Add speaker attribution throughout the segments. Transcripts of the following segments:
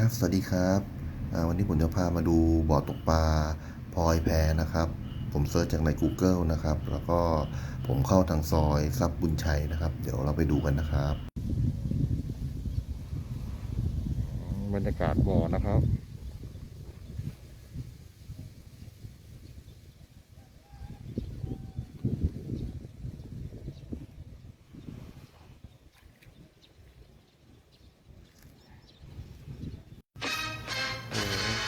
Speaker 1: ครับ สวัสดีครับอ่าวันนี้ผมจะพามาดูบ่อตกปลาพลอยแพนะครับ ผมเซิร์ชจากใน Google นะครับ แล้วก็ผมเข้าทางซอยทรัพย์บุญชัยนะครับ เดี๋ยวเราไปดูกันนะครับ
Speaker 2: บรรยากาศบ่อนะครับ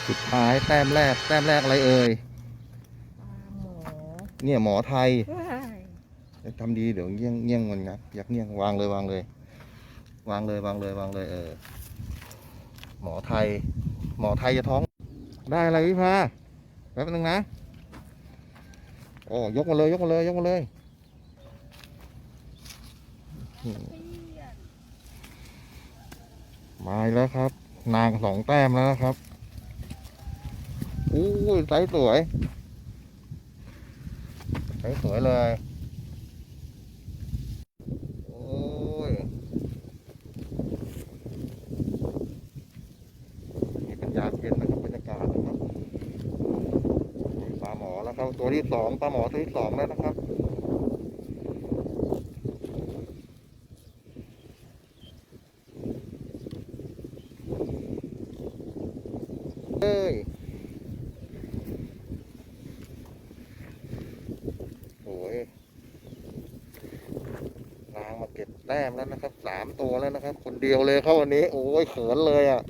Speaker 2: สุดท้ายแต้มแรก แต้มแรกอะไรเอ่ย
Speaker 3: หมู
Speaker 2: เนี่ยหมอไทย
Speaker 3: ว้าย
Speaker 2: ทำดีเดี๋ยวเงี้ยงเงี้ยงมันงับยักเงี้ยงวางเลยวางเลย วางเลยวางเลยวางเลย เออ หมอไทย หมอไทยจะท้อง ได้อะไรพี่พาแป๊บนึงนะโอ้ยกมาเลยยกมาเลยยกมาเลยอืมมาอีกแล้วครับ นางสองแต้มแล้วนะครับ อู้ไซส์สวยไซส์สวยเลยโอ้ยนี่เป็นยามเย็นนะครับบรรยากาศนะครับปลาหมอแล้วครับตัวที่สองปลาหมอตัวที่สองแล้วนะครับเอ้ย โอ้ย นางมาเก็บ แต้มแล้วนะครับสามตัวแล้วนะครับ คนเดียวเลยเข้าวันนี้ โอ้ยเขินเลยอะ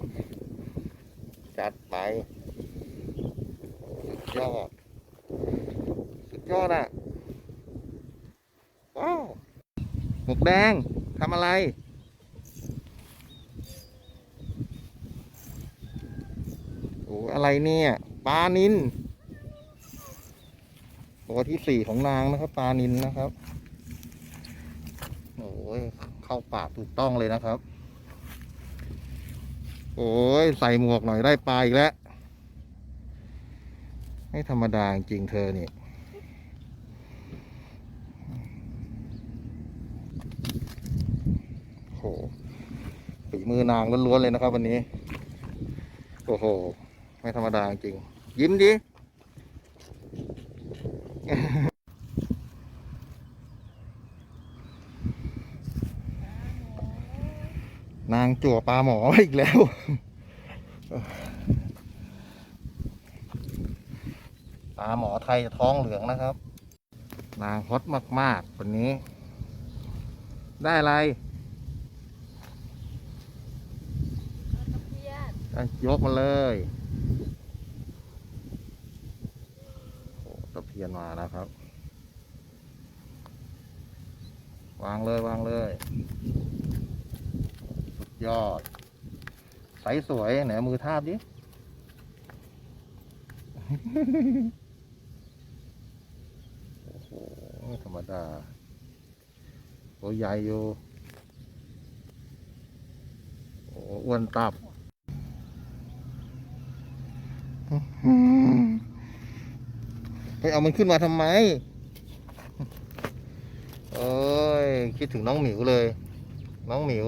Speaker 2: จัดไปสุดยอดสุดยอดอะ ว้าวหมกแดงทำอะไรโอ้อะไรเนี่ยปลานินตัวที่สี่ของนางนะครับปลานินนะครับ โอ้ยเข้าปากถูกต้องเลยนะครับ โอ้ยใส่หมวกหน่อยได้ปลาอีกแล้วไม่ธรรมดาจริงเธอนี่โหฝีมือนางล้วนๆเลยนะครับ วันนี้ โอ้โห ไม่ธรรมดาจริง ยิ้มดิ นางจั่วปลาหมออีกแล้ว ปลาหมอไทยท้องเหลืองนะครับ นางฮอตมากๆวันนี้ ได้อะไร
Speaker 3: ตะเพียน
Speaker 2: อะยกมาเลยโอ้ตะเพียนมาแล้วครับ วางเลยวางเลย ยอด ใสสวยไหนมือทาบดิ โอ้โหธรรมดาตัวใหญ่อยู่โอ้อ้วนตับไปเอามันขึ้นมาทำไม เอ้ย คิดถึงน้องหมิวเลย น้องหมิว